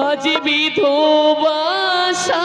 আজ বিধবাসা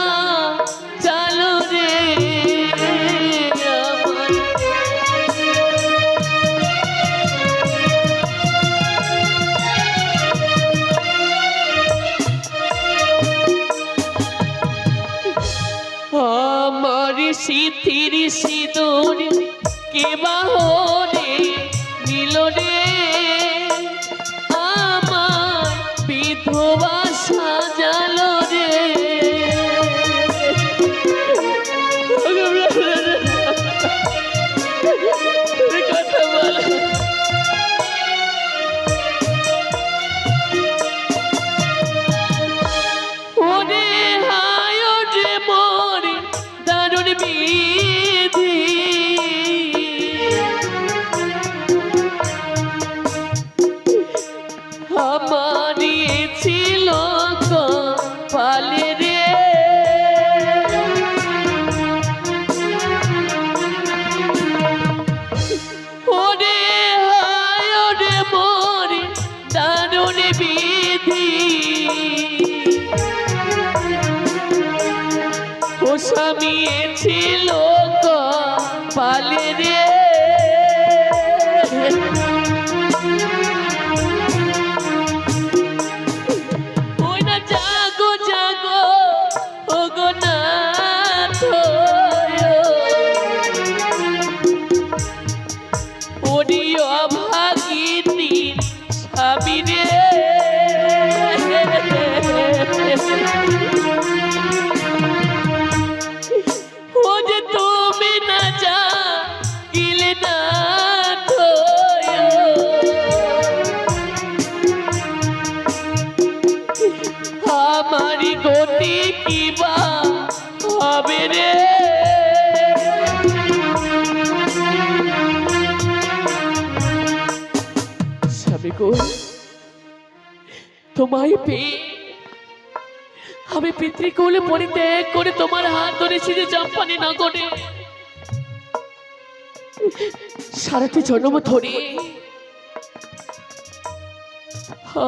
তোমায় পেয়ে আমি পিতৃকুলে পরিত্যাগ করে তোমার হাত ধরেছি যে চম্পানি নগরে। সারাটি জন্ম ধরে।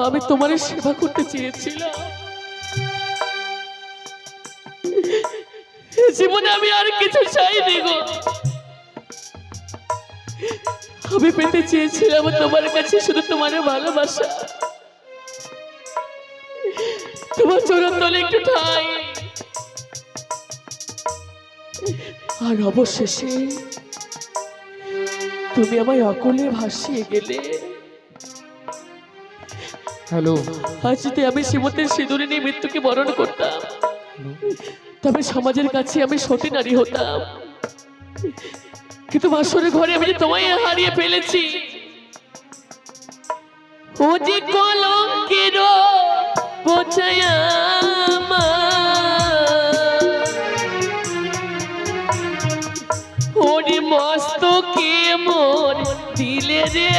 আমি তোমার সেবা করতে চেয়েছিলাম। জীবনে আমি আর কিছু চাইনি গো। আমি পেতে চেয়েছিলাম তোমার কাছে শুধু তোমার ভালোবাসা। তোমার চরণ তলে একটু ঠাই। আর অবশেষে তুমি আমায় অকলে ভাসিয়ে গেলে। হ্যালো। আজ যদি আমি শ্রীমতের সিঁদুরে নিয়ে মৃত্যুকে বরণ করতাম তবে সমাজের কাছে আমি সতী নারী হতাম। কিন্তু বাসরের ঘরে আমি তোমায় হারিয়ে ফেলেছি ও যে কলঙ্কের বোঝায়া ওরে মস্ত কে মোর দিলে রে?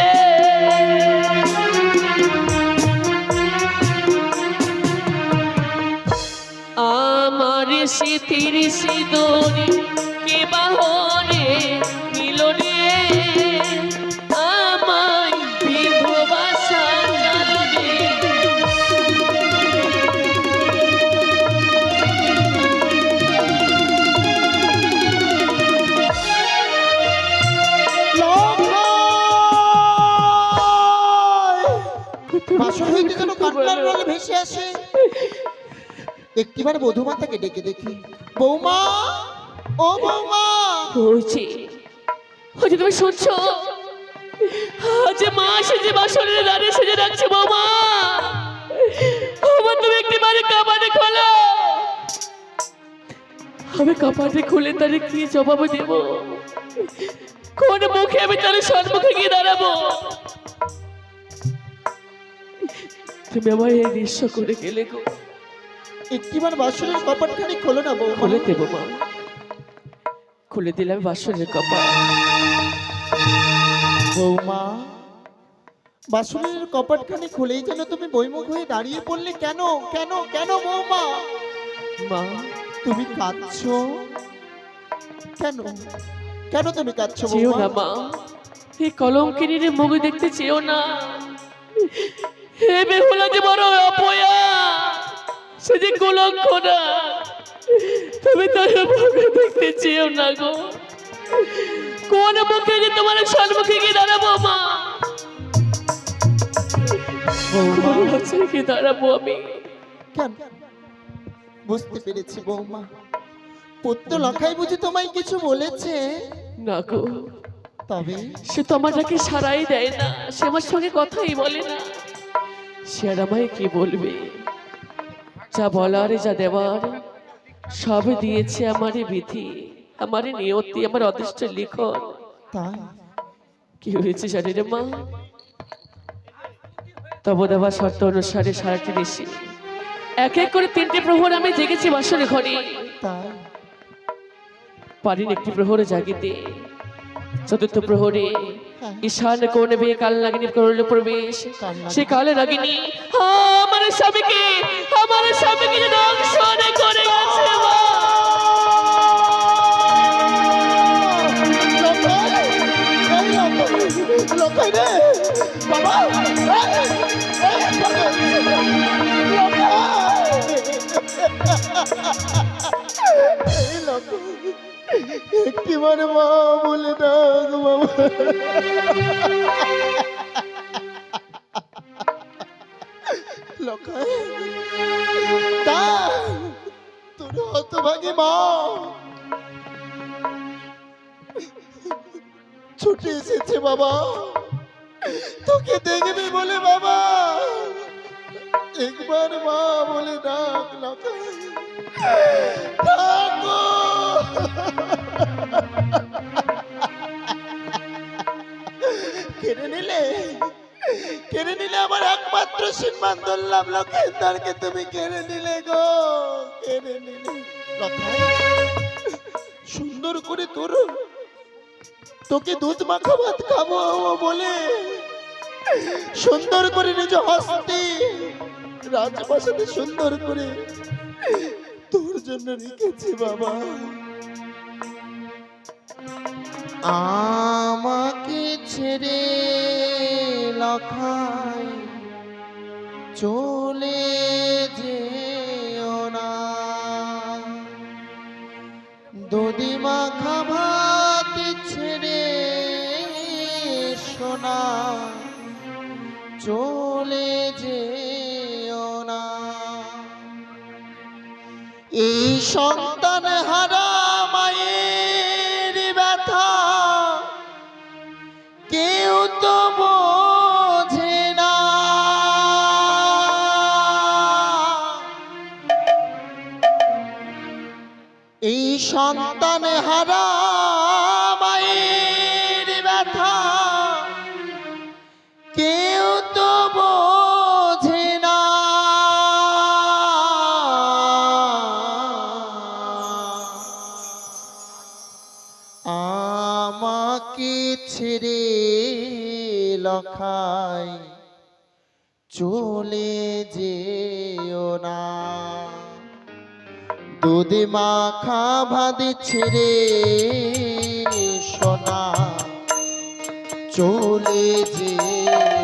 আমার স্মৃতির সিঁদুরি কে মধুমাতাকে ডেকে দেখি, বৌমা, ও বৌমা। হয়েছে হয়েছে তুমি শুনছো? মা সেজে সেজে রাখছে বৌমা। আমার তুমি একটি খোলো। আমি কাপাটে খুলে তারে কি জবাব দেব? কোন মুখে আমি তার সম্মুখে গিয়ে দাঁড়াবো? তুমি আমায় এই নিঃস্ব করে গেলে গো। একটিবার বাসনের কপাটখানি খোলো না বৌমা। খুলে দেবো মা খুলে দিলাম বাসনের কপাল বৌমা বাসনের কপাটখানি খুলেই যেন তুমি বইমুখ হয়ে দাঁড়িয়ে পড়লে কেন? কেন? কেন বৌমা? মা। তুমি কাঁদছো? কেন? কেন তুমি কাঁদছো চেয়েও না মা। এই কলঙ্কিনীর মুখ দেখতে চেয়েও না। হে বেহুলা যে বড় অপয়া! সে যে কলঙ্ক না তুমি তার মুখে দেখতে চেয়েও না গো। কোন মুখে যে তোমার সম্মুখে গিয়ে দাঁড়াবো মা? দাঁড়াবো আমি? বুঝতে পেরেছি বৌমা। পুত্র লখাই বুঝি তোমায় কিছু বলেছে? না গো। তবে? সে সারাই দেয় না। সে আমার সঙ্গে কথাই বলে না। সে আর আমায় কি বলবে? যা বলার যা দেওয়ার সব দিয়েছে আমারই বিধি আমারই নিয়তি আমার অদৃষ্ট লিখন। কি হয়েছে জানি রে মা? তব দেওয়া শর্ত অনুসারে সারাটি দেশে এক এক করে তিনটে প্রহর আমি জেগেছি বাসরে ঘরে। পারিনি একটি প্রহরে জাগিতে। চতুর্থ প্রহরে। ঈশান কোন বে কাল নাগিনী করল প্রবেশ। সে কালে নাগিনী, আমার স্বামীকে আমার স্বামীকে যেন অংশন করে গেছে! এই! একটিবার মা বলে ডাক বাবা। তা, তোর হতভাগী মা। ছুটে এসেছে বাবা। তোকে দেখবে বলে বাবা। একবার মা বলে ডাক লখাই ডাকো। কেড়ে নিলে? কেড়ে নিলে আমার একমাত্র সম্মান ধরলাম, লক্ষেন্দারকে তুমি কেড়ে নিলে গো, কেড়ে নিলে। সুন্দর করে তোর, তোকে দুধ মাখা ভাত খাব বলে, সুন্দর করে নিজ হস্তে রাজপ্রাসাদে সুন্দর করে তোর জন্য রেখেছি বাবা। আমাকে ছেড়ে লখাই সন্তান হারা আমাকে ছেড়ে লখাই? চলে যেও না। দুধ মাখা ভাত ছেড়ে সোনা চলে যেও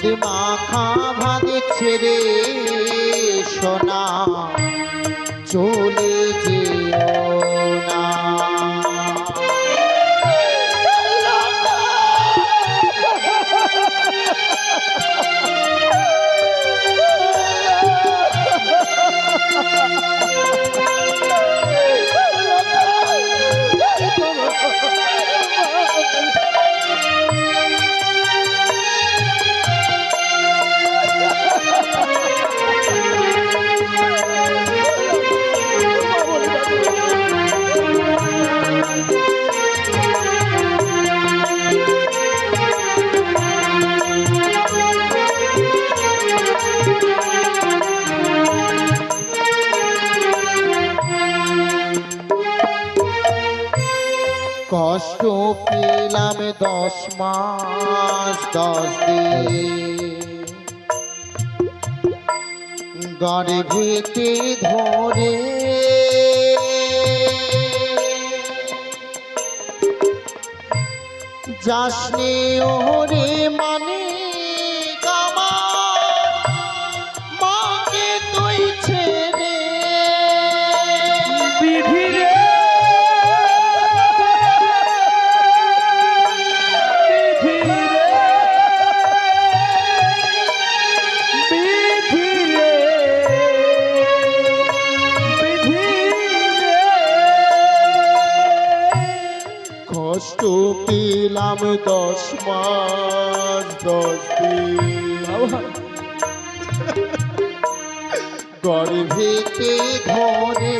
দুধ মাখা ভাগে ছেড়ে সোনা চলে মাস দশ দিন গর্ভেতে ধরে। যাসনি ও পাঁচ দশ গর্ভেতে ঘরে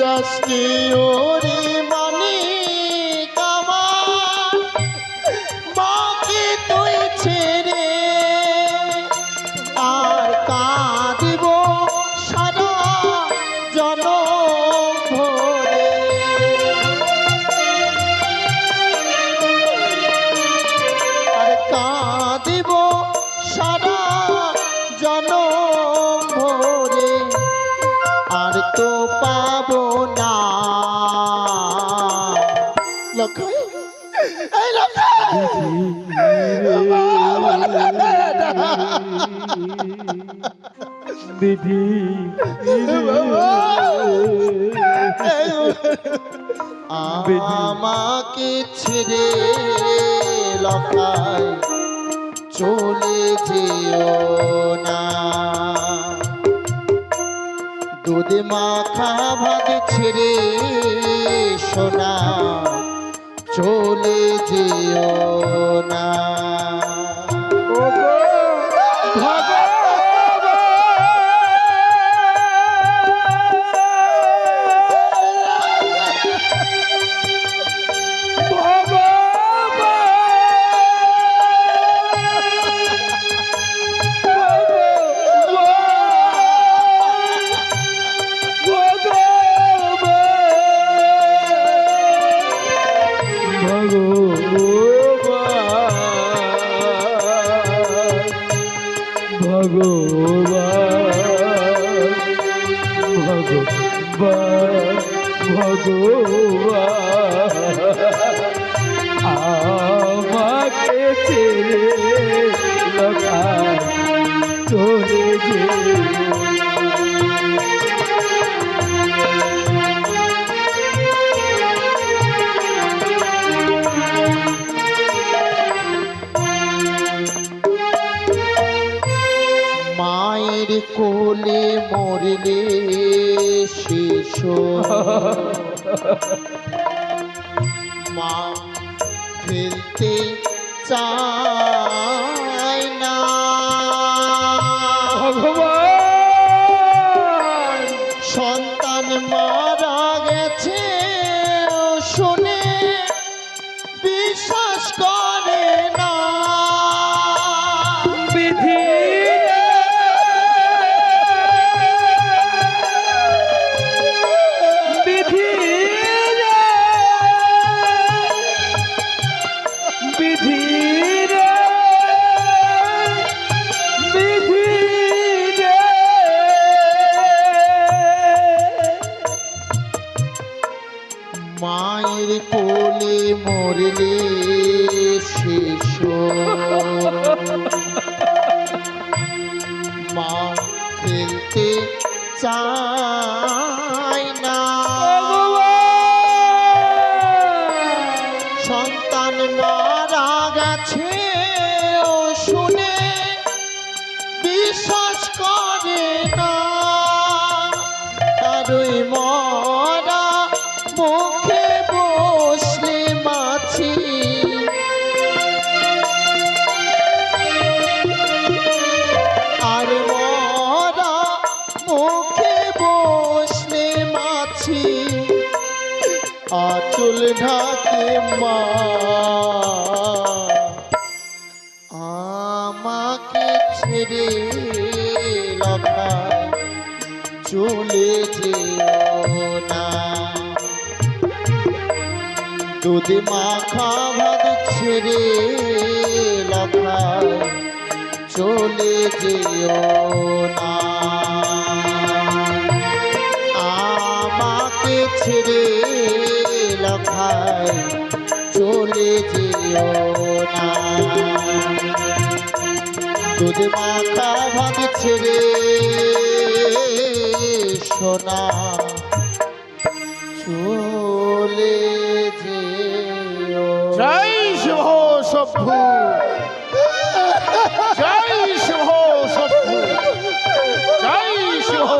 যাস্তিও বিধি আমাকে ছেড়ে লফায় চলে যেও না। দুধে মাখা ভাগ ছেড়ে সোনা চলে যেও না। মায়ের কোলে মরলে শেষ মা ফেলতে চায় না। ভগবান! চাই দুধ মাখা ভাত ছেড়ে লখায় চলে যেও না। আমাকে ছেড়ে লখায় চলে যেও না। দুধ মাখা ভাত ছেড়ে সোনা সভ্যু জয় শুভ সভ্যু জয় শুভ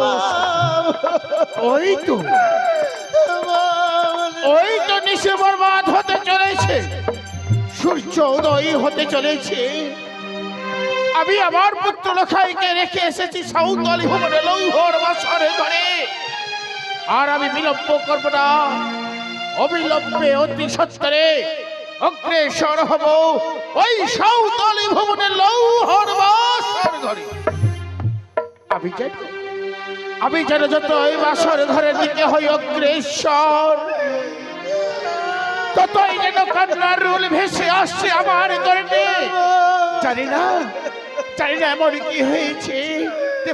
ওই তো। ওই তো নিশে বরবাদ হতে চলেছে। সূর্য উদয় হতে চলেছে। আমি আমার পুত্র লখাইকে রেখে এসেছি সাউতলি ভবনে লৌহর বাসরে ঘরে আর আমি বিলম্ব করব না। অবিলম্বে অতি সত্তরে অগ্রেসর হব। ওই সাউতলি ভবনে লৌহর বাসর ঘরে। আমি যেন আমি যেন যত ওই বাসর ঘরের দিকে হই অগ্রেসর ততই যেন কান্নার রুল ভেসে আসছে আমার গর্বে জানি না জানি না এমন কি হয়েছে।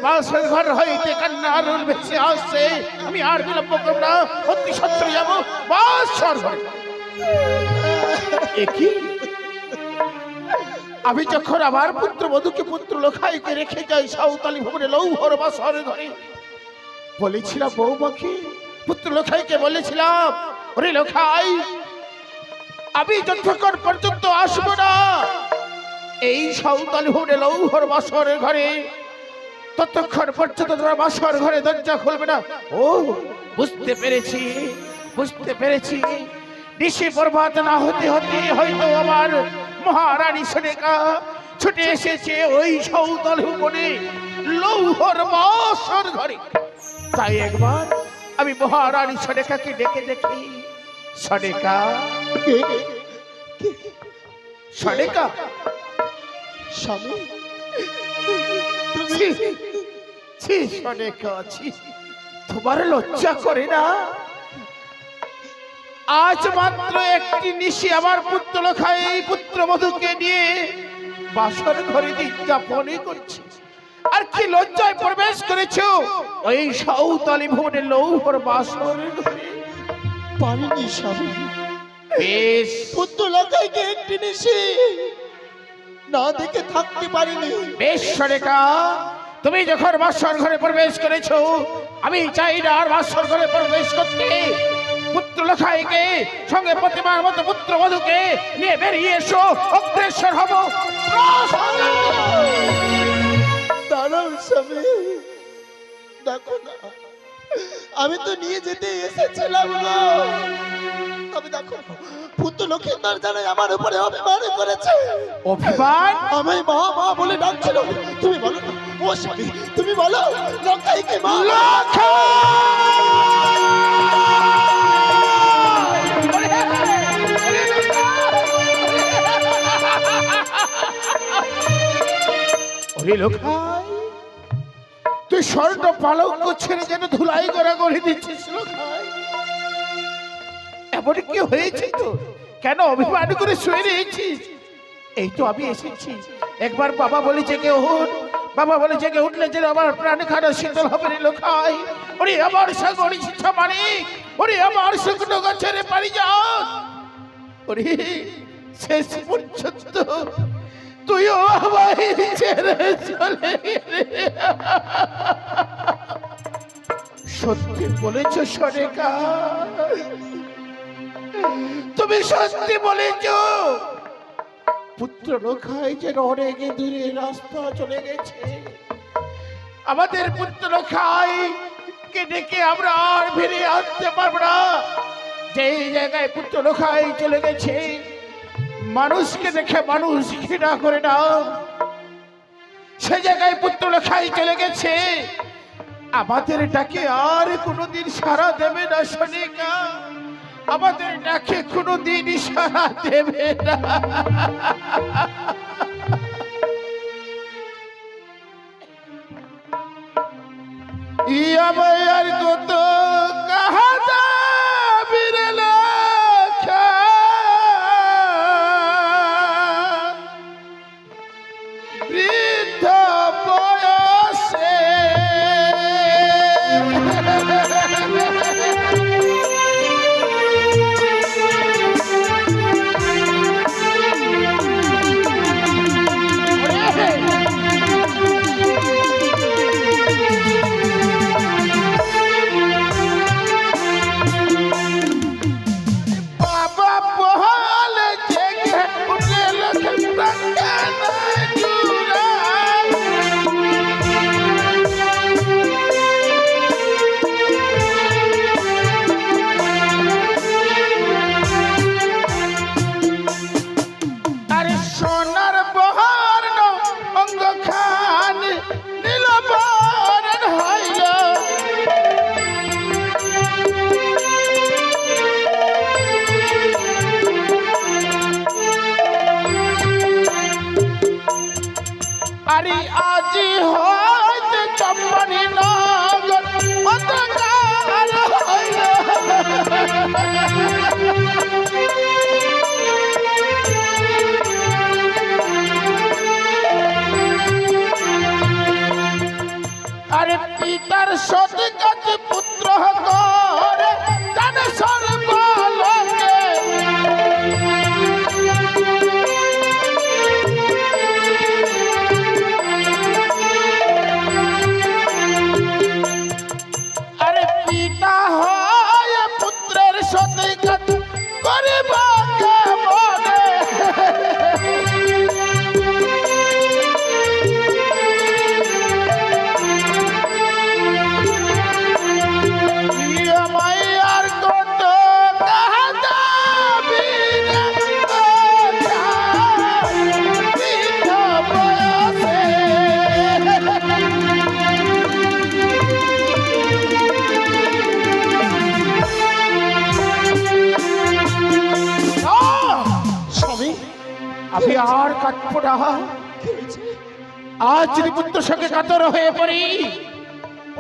বাসর ঘর হইতে কান্নার রুল ভেসে আসছে। আমি আর বিলম্ব করব না, অতি সত্তর যাব বাসর ঘরে। একই। আমি যখন আমার পুত্র বধূকে পুত্র লোখাইকে রেখে যাই, সাঁওতালি ভবনে লৌহর বাসর ঘরে বলেছিলাম, বৌমাকে, পুত্র লোখাইকে বলেছিলাম, ওরে লোখাই আমি যতক্ষণ পর্যন্ত আসব না, এই সাঁওতালি ভবনে লৌহর বাসর ঘরে, ততক্ষণ পর্যন্ত তোমার বাসর ঘরে দরজা খুলবে না। ও, বুঝতে পেরেছি বুঝতে পেরেছি। নিশে বরবাদ না হতে হতে হয়তো আমার মহারানী সনেকা ছুটে এসেছে ওই সৌতল উপরে লৌহর বাসর ঘরে। তাই একবার আমি মহারানী সনেকাকে ডেকে দেখি। সনেকা? সনেকা? স্বামী? ছি, ছি, ছি। তোমার লজ্জা করে না? আজ মাত্র একটি নিশি আমার পুত্র লখায় এই পুত্র মধুকে নিয়ে বাসর ঘরে দিন যাপনে করছি। আর কি লজ্জায় প্রবেশ করেছ? ওই সাউতালি ভবনের লৌহর বাসর পারিনি স্বামী বেশ। পুত্র লাগাইকে একটি নিশি না দেখে থাকতে পারিনি। বেশ সরেকা তুমি যখন বাসর ঘরে প্রবেশ করেছ আমি চাই না আর বাসর ঘরে প্রবেশ করতে। পুত্র লখাইকে সঙ্গে প্রতিমার মতো পুত্র বধূকে নিয়ে বেরিয়ে এসো অগ্রেসর হব। দাঁড়াও স্বামী। দেখো না আমি তো নিয়ে যেতে এসেছিলাম গো তবে দেখো পুত্র লক্ষিন্দর জানে আমার উপরে অভিমান করেছে। অভিমান? আমায় মা মা বলে ডাকছিল। তুমি বলো না, ও স্বামী তুমি বলো লঙ্কাইকে মা ওরে লোকাই, তুই স্বর্ণ পালঙ্ক ছেড়ে যেন ধুলাই করা করে দিচ্ছিস এমন কি হয়েছে তো? কেন অভিমান করে শুয়ে রয়েছিস? এই তো আমি এসেছি। একবার বাবা বলে জেগে উঠ, বাবা বলে জেগে উঠলে যেন আমার প্রাণ খানা শীতল হবে রে লোকাই। ওরে আমার সাগর ইচ্ছা মানিক, ওরে আমার শুকনো গাছের পারি যাও। ওরে শেষ পর্যন্ত তুইও চলে সত্যি বলেছ সরেকা তুমি সত্যি বলেছ। পুত্র রক্ষায় যে অনেক দূরে রাস্তা চলে গেছে। আমাদের পুত্র রক্ষায় কে ডেকে আমরা আর ফিরে আসতে পারব না। যেই জায়গায় পুত্র রক্ষায় চলে গেছে মানুষকে দেখে মানুষ ঘৃণা করে না সে জায়গায় পুত্র লেখাই চলে গেছে। আমাদের ডাকে আর কোনোদিন সারা দেবে না সনিকা আমাদের ডাকে কোনোদিন সারা দেবে না। ইয়া ভাই আর কত লোকে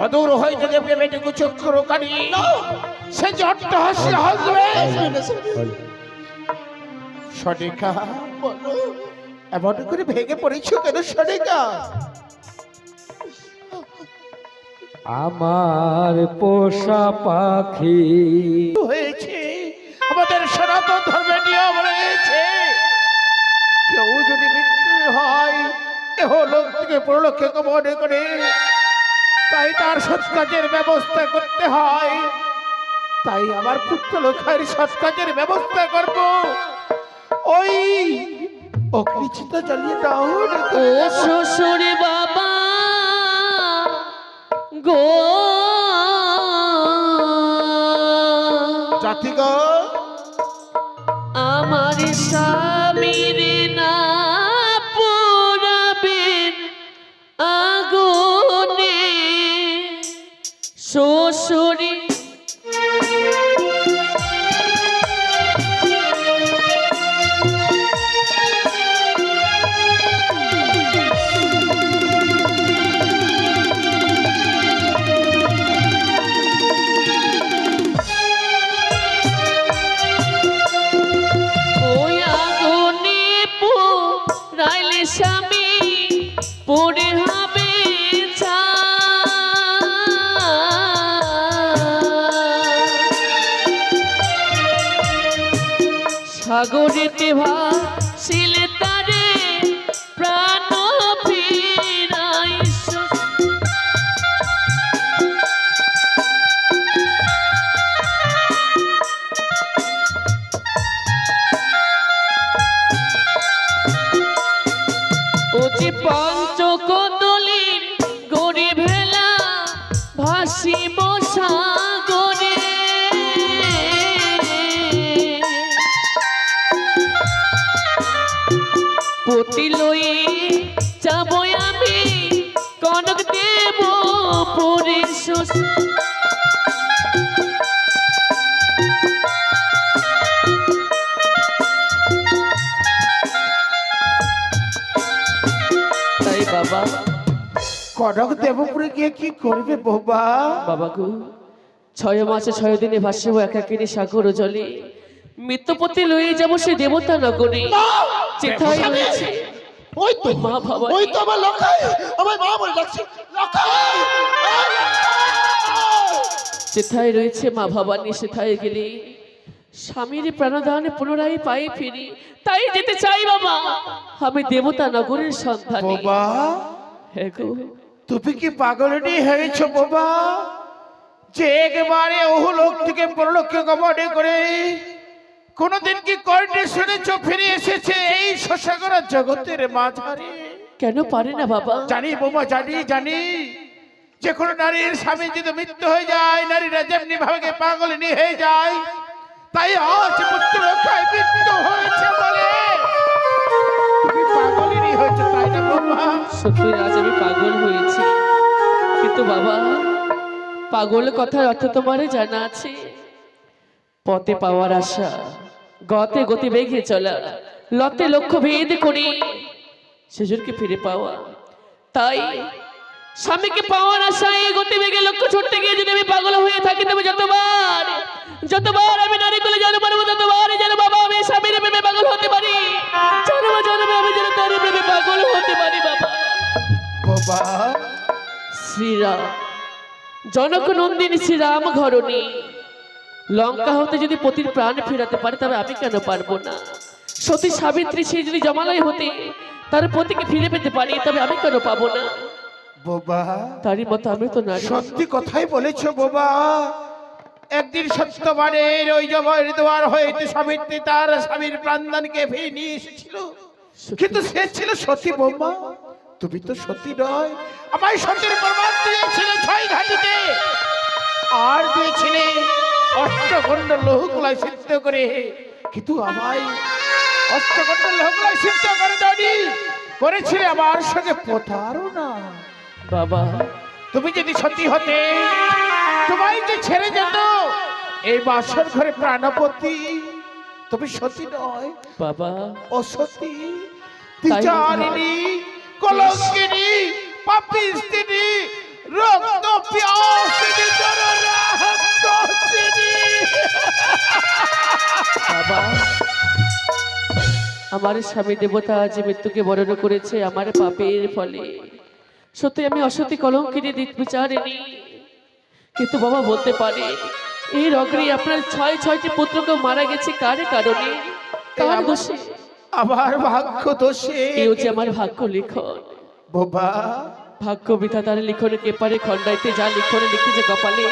অদূর হয়ে যদি প্রেমেটুকু চক্র কানি। সে জট্ট হাসি হাসবে সনিকা এমন করে ভেঙে পড়েছ কেন সনিকা আমার পোষা পাখি। হয়েছে? আমাদের সনাতন ধর্মের নিয়ম রয়েছে। কেউ যদি মৃত্যু হয় কেহ লোক থেকে পরলোকে মনে করে। তাই তার সৎ কাজের ব্যবস্থা করতে হয়। তাই আমার পুত্র লোকের সৎ কাজের ব্যবস্থা করব। ওই অকৃচিত জ্বালিয়ে দাও ও শ্বশুর বাবা গো। জাতিগো আমার স্বামীর কনক দেবপুরে গিয়ে কি করবে বাবা? বাবা গো ছয় মাসে ছয় দিনে ভাসিব একাকিনী সাগর জলে। মৃত্যুপতি লয়ে যাব সে দেবতা নগরে। যেথায় রয়েছে। ওই তো মা ভবানী। ওই তো আমার লখাই আমার মা বলে যাচ্ছে লখাই যেথায় রয়েছে মা ভবানী সেথায় গেলে। স্বামীর প্রাণদান পুনরায় পায়ে ফিরি। তাই যেতে চাই বাবা আমি দেবতা নগরের সন্ধানে। বাবা? হ্যাঁ গো। তুমি কি পাগলটি হয়েছ বাবা? যে একবারে ওহু লোক থেকে পরলোককে গমনে করে কোনদিন কি কর্ণে শুনেছ ফিরে এসেছে এই শশাগরা জগতের মাঝারে? কেন পারে না বাবা? জানি বোমা জানি জানি। যে কোনো নারীর স্বামী যদি মৃত্যু হয়ে যায় নারীরা যেমনি ভাবে পাগলিনী হয়ে যায় তাই আজ পুত্র রক্ষায় মৃত্যু হয়েছে বলে। সত্যি, আজ আমি পাগল হয়েছি। কিন্তু বাবা, পাগল কথার অর্থ তোমার জানা আছে। পথে পাওয়ার আশা, গতে গতি বেগে চলা, লতে লক্ষ্য ভেদ করি সেজনকে ফিরে পাওয়া। তাই স্বামীকে পাওয়ার আশায় গতি বেগে লক্ষ্য ছুটতে গিয়ে যদি আমি পাগল হয়ে থাকি, তবে যতবার যতবার আমি নারী কোলে জানো পারব ততবার যেন বাবা আমি স্বামীর প্রেমে পাগল হতে পারি। জানব জানব আমি যেন তার প্রেমে পাগল হতে পারি বাবা। বাবা। শ্রীরাম জনক নন্দিনী শ্রীরাম ঘরণী লঙ্কা হতে যদি পতির প্রাণ ফেরাতে পারে তবে আমি কেন পারব না? সতী সাবিত্রী সে যদি জমালয় হতে তার পতিকে ফিরে পেতে পারি তবে আমি কেন পাবো না? বাবা। তারই মতো আমি তো নারী। সত্যি কথাই বলেছ বাবা। একদিন সত্যবানের ওই জগের দ্বার হইতে সাবিত্রী তার স্বামীর প্রাণদানকে ফিরে নিয়ে এসেছিল। কিন্তু সে ছিল সতী বোমা। তুমি তো সতী নয়। আমায় সতীর প্রমাণ দিয়েছিলে ছয় ঘাটিতে। আর দিয়েছিলে অষ্টখণ্ড লৌহগুলাই সিদ্ধ করে। কিন্তু আমায় অষ্টখণ্ড লৌহগুলাই সিদ্ধ করে দানি করেছিলে আমার সঙ্গে প্রতারণা। বাবা। তুমি যদি সতী হতে তোমায় যে ছেড়ে যেত এই বাসর ঘরে প্রাণপতি তুমি সতী নয় বাবা। অসতী। বিচারিণী কলঙ্কিনী পাপিস্তিনী রক্ত পিয়াসিনী জনরাহস্তিনী বাবা আমার স্বামী দেবতা আজ মৃত্যুকে বরণ করেছে আমার পাপের ফলে। সত্যি আমি অসতী কলঙ্কিনী দিক বিচারিনি কিন্তু বাবা বলতে পারে এই রগরি আপনার ছয় ছয়টি পুত্রকে মারা গেছে কার কারণে? কার দোষে? আমার ভাগ্য দোষে। এই হচ্ছে আমার ভাগ্য লিখন। বাবা। ভাগ্য বিধাতার লিখনে কেপারে খণ্ডাইতে যা লিখনে লিখেছে কপালে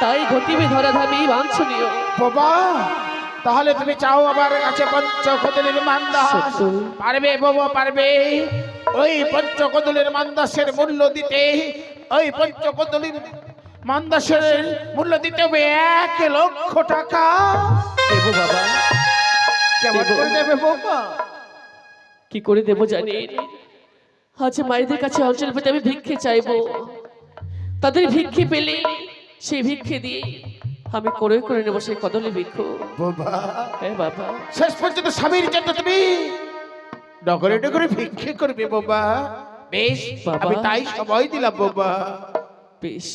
তাই ঘটিবে ধরাধামে বাঞ্ছনীয়। বাবা তাহলে তুমি চাও আমার কাছে পঞ্চকদলের মান্দাস। পারবে বাবা পারবে। ওই পঞ্চকদলের মান্দাসের মূল্য দিতে ওই পঞ্চকদলের মান্দাসের মূল্য দিতে হবে এক লক্ষ টাকা। দেবো বাবা। কেমন দেব। করে দেবে বাবা? কি করে দেবো জানি। আজ মায়েদের কাছে অঞ্চল পেতে আমি ভিক্ষে চাইব। তাদের ভিক্ষে পেলে সেই ভিক্ষে দিয়ে আমি করে করে নেব সেই কদলে ভিক্ষ। বাবা। হ্যাঁ বাবা। শেষ পর্যন্ত স্বামীর জন্য তুমি নগরে নগরে ভিক্ষে করবে বাবা। বেশ আমি তাই সময় দিলাম বাবা। বেশ।